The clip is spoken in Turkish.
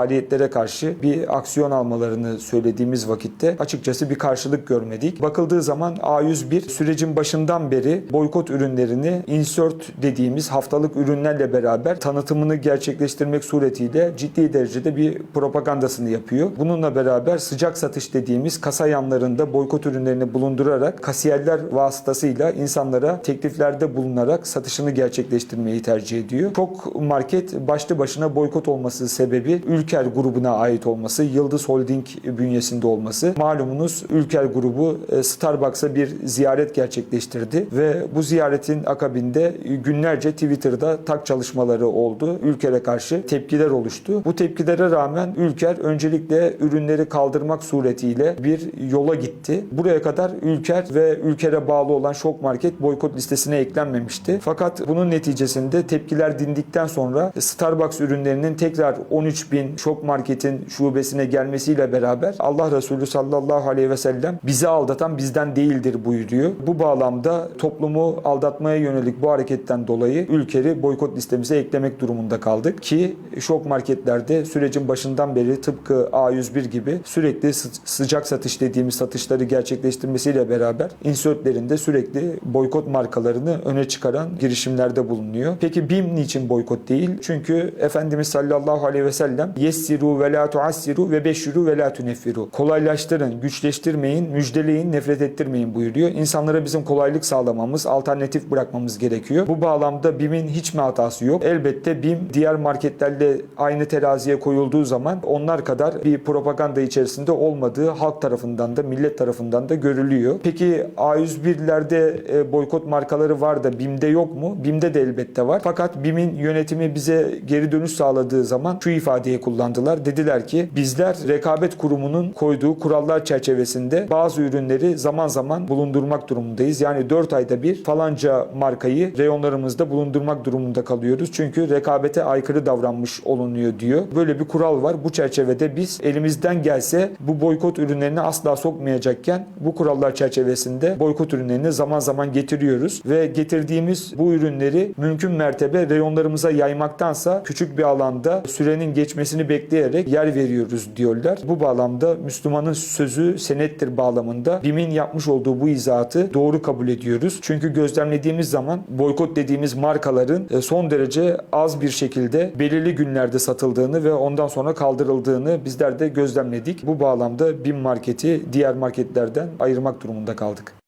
faaliyetlere karşı bir aksiyon almalarını söylediğimiz vakitte açıkçası bir karşılık görmedik. Bakıldığı zaman A101 sürecin başından beri boykot ürünlerini insert dediğimiz haftalık ürünlerle beraber tanıtımını gerçekleştirmek suretiyle ciddi derecede bir propagandasını yapıyor. Bununla beraber sıcak satış dediğimiz kasa yanlarında boykot ürünlerini bulundurarak kasiyerler vasıtasıyla insanlara tekliflerde bulunarak satışını gerçekleştirmeyi tercih ediyor. Çok market başlı başına boykot olması sebebi Ülker grubuna ait olması, Yıldız Holding bünyesinde olması. Malumunuz Ülker grubu e, Starbucks'a bir ziyaret gerçekleştirdi ve bu ziyaretin akabinde günlerce Twitter'da tak çalışmaları oldu. Ülker'e karşı tepkiler oluştu. Bu tepkilere rağmen Ülker öncelikle ürünleri kaldırmak suretiyle bir yola gitti. Buraya kadar Ülker ve Ülker'e bağlı olan Şok Market boykot listesine eklenmemişti. Fakat bunun neticesinde tepkiler dindikten sonra Starbucks ürünlerinin tekrar 13 bin Şok Market'in şubesine gelmesiyle beraber Allah Resulü sallallahu aleyhi ve sellem bizi aldatan bizden değildir buyuruyor. Bu bağlamda toplumu aldatmaya yönelik bu hareketten dolayı Ülker'i boykot listemize eklemek durumunda kaldık ki Şok Marketlerde sürecin başından beri tıpkı A101 gibi sürekli sı- sıcak satış dediğimiz satışları gerçekleştirmesiyle beraber insertlerinde sürekli boykot markalarını öne çıkaran girişimlerde bulunuyor. Peki BİM niçin boykot değil? Çünkü Efendimiz sallallahu aleyhi ve sellem yessiru ve la tuassiru ve beşiru ve la tuneffiru. Kolaylaştırın, güçleştirmeyin, müjdeleyin, nefret ettirmeyin buyuruyor. İnsanlara bizim kolaylık sağlamamız, alternatif bırakmamız gerekiyor. Bu bağlamda BİM'in hiç mi hatası yok? Elbette BİM diğer marketlerle aynı teraziye koyulduğu zaman onlar kadar bir propaganda içerisinde olmadığı halk tarafından da millet tarafından da görülüyor. Peki A101'lerde e, boykot markaları var da BİM'de yok mu? BİM'de de elbette var. Fakat BİM'in yönetimi bize geri dönüş sağladığı zaman şu ifadeyi kullandılar. Dediler ki bizler rekabet kurumunun koyduğu kurallar çerçevesinde bazı ürünleri zaman zaman bulundurmak durumundayız. Yani 4 ayda bir falanca markayı reyonlarımızda bulundurmak durumunda kalıyoruz. Çünkü rekabete aykırı davranmış olunuyor diyor. Böyle bir kural var. Bu çerçevede biz elimizden gelse bu boykot ürünlerini asla sokmayacakken bu kurallar çerçevesinde boykot ürünlerini zaman zaman getiriyoruz ve getirdiğimiz bu ürünleri mümkün mertebe reyonlarımıza yaymaktansa küçük bir alanda sürenin geçmesini bekleyerek yer veriyoruz diyorlar. Bu bağlamda Müslümanın sözü senettir bağlamında BİM'in yapmış olduğu bu izahatı doğru kabul ediyoruz. Çünkü gözlemlediğimiz zaman boykot dediğimiz markaların e, son derece az bir şekilde belirli günlerde satıldığını ve ondan sonra kaldırıldığını bizler de gözlemledik. Bu bağlamda BİM marketi diğer marketlerden ayırmak durumunda kaldık.